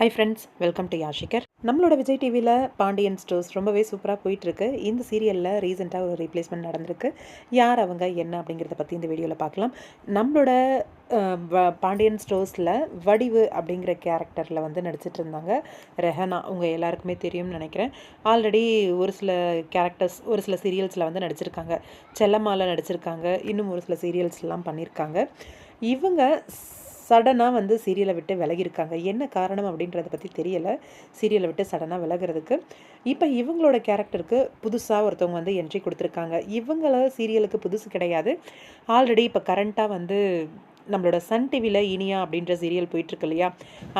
High friends welcome to யாஷிகர் நம்மளோட விஜய் டிவியில் பாண்டியன் ஸ்டோர்ஸ் ரொம்பவே சூப்பராக போயிட்டுருக்கு. இந்த சீரியலில் ரீசெண்டாக ஒரு ரீப்ளேஸ்மெண்ட் நடந்திருக்கு. யார் அவங்க என்ன அப்படிங்கிறத பற்றி இந்த வீடியோவில் பார்க்கலாம். நம்மளோட பாண்டியன் ஸ்டோர்ஸில் வடிவு அப்படிங்கிற கேரக்டரில் வந்து நடிச்சிட்டு இருந்தாங்க. ரெஹனா உங்கள் எல்லாருக்குமே தெரியும்னு நினைக்கிறேன். ஆல்ரெடி ஒரு சில கேரக்டர்ஸ் ஒரு சில சீரியல்ஸில் வந்து நடிச்சிருக்காங்க. செல்லம்மாவில் நடிச்சிருக்காங்க. இன்னும் ஒரு சில சீரியல்ஸ்லாம் பண்ணியிருக்காங்க இவங்க சடனாக வந்து சீரியலை விட்டு விலகியிருக்காங்க. என்ன காரணம் அப்படின்றத பற்றி தெரியலை. சீரியலை விட்டு சடனாக விலகிறதுக்கு. இப்போ இவங்களோட கேரக்டருக்கு புதுசாக ஒருத்தவங்க வந்து என்ட்ரி கொடுத்துருக்காங்க. இவங்கள சீரியலுக்கு புதுசு கிடையாது. ஆல்ரெடி இப்போ கரண்ட்டாக வந்து நம்மளோட சன் டிவியில் இனியா அப்படின்ற சீரியல் போயிட்டுருக்கு இல்லையா?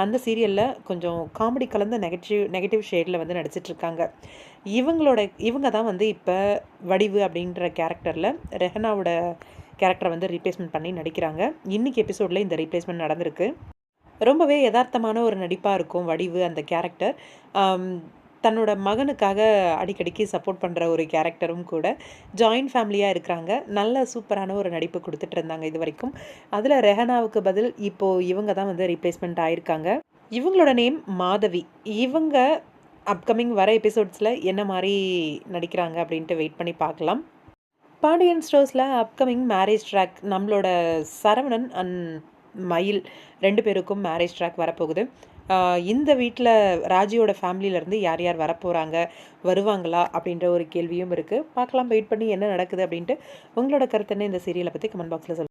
அந்த சீரியலில் கொஞ்சம் காமெடி கலந்த நெகட்டிவ் நெகட்டிவ் ஷேடில் வந்து நடிச்சிட்ருக்காங்க இவங்களோட இவங்க தான் வந்து இப்போ வடிவு அப்படின்ற கேரக்டரில் ரெஹனாவோட கேரக்டரை வந்து ரீப்ளேஸ்மெண்ட் பண்ணி நடிக்கிறாங்க. இன்னைக்கு எபிசோடில் இந்த ரீப்ளேஸ்மெண்ட் நடந்திருக்கு. ரொம்பவே யதார்த்தமான ஒரு நடிப்பாக இருக்கும் வடிவு அந்த கேரக்டர் தன்னோட மகனுக்காக அடிக்கடிக்கு சப்போர்ட் பண்ணுற ஒரு கேரக்டரும் கூட ஜாயின்ட் ஃபேமிலியாக இருக்கிறாங்க. நல்ல சூப்பரான ஒரு நடிப்பு கொடுத்துட்டு இருந்தாங்க இது வரைக்கும். அதில் ரெஹனாவுக்கு பதில் இப்போது இவங்க தான் வந்து ரீப்ளேஸ்மெண்ட் ஆயிருக்காங்க. இவங்களோட நேம் மாதவி. இவங்க அப்கமிங் வர எபிசோட்ஸில் என்ன மாதிரி நடிக்கிறாங்க அப்படின்ட்டு வெயிட் பண்ணி பார்க்கலாம். பாண்டியன் ஸ்டோர்ஸில் அப்கமிங் மேரேஜ் ட்ராக் நம்மளோட சரவணன் அண்ட் மயில் ரெண்டு பேருக்கும் மேரேஜ் ட்ராக் வரப்போகுது. இந்த வீட்டில் ராஜியோட ஃபேமிலியிலேருந்து யார் யார் வரப்போகிறாங்க வருவாங்களா அப்படின்ற ஒரு கேள்வியும் இருக்குது பார்க்கலாம் வெயிட் பண்ணி என்ன நடக்குது அப்படின்ட்டு உங்களோட கருத்து என்ன இந்த சீரியலை பற்றி கமெண்ட் பாக்ஸில் சொல்லுங்கள்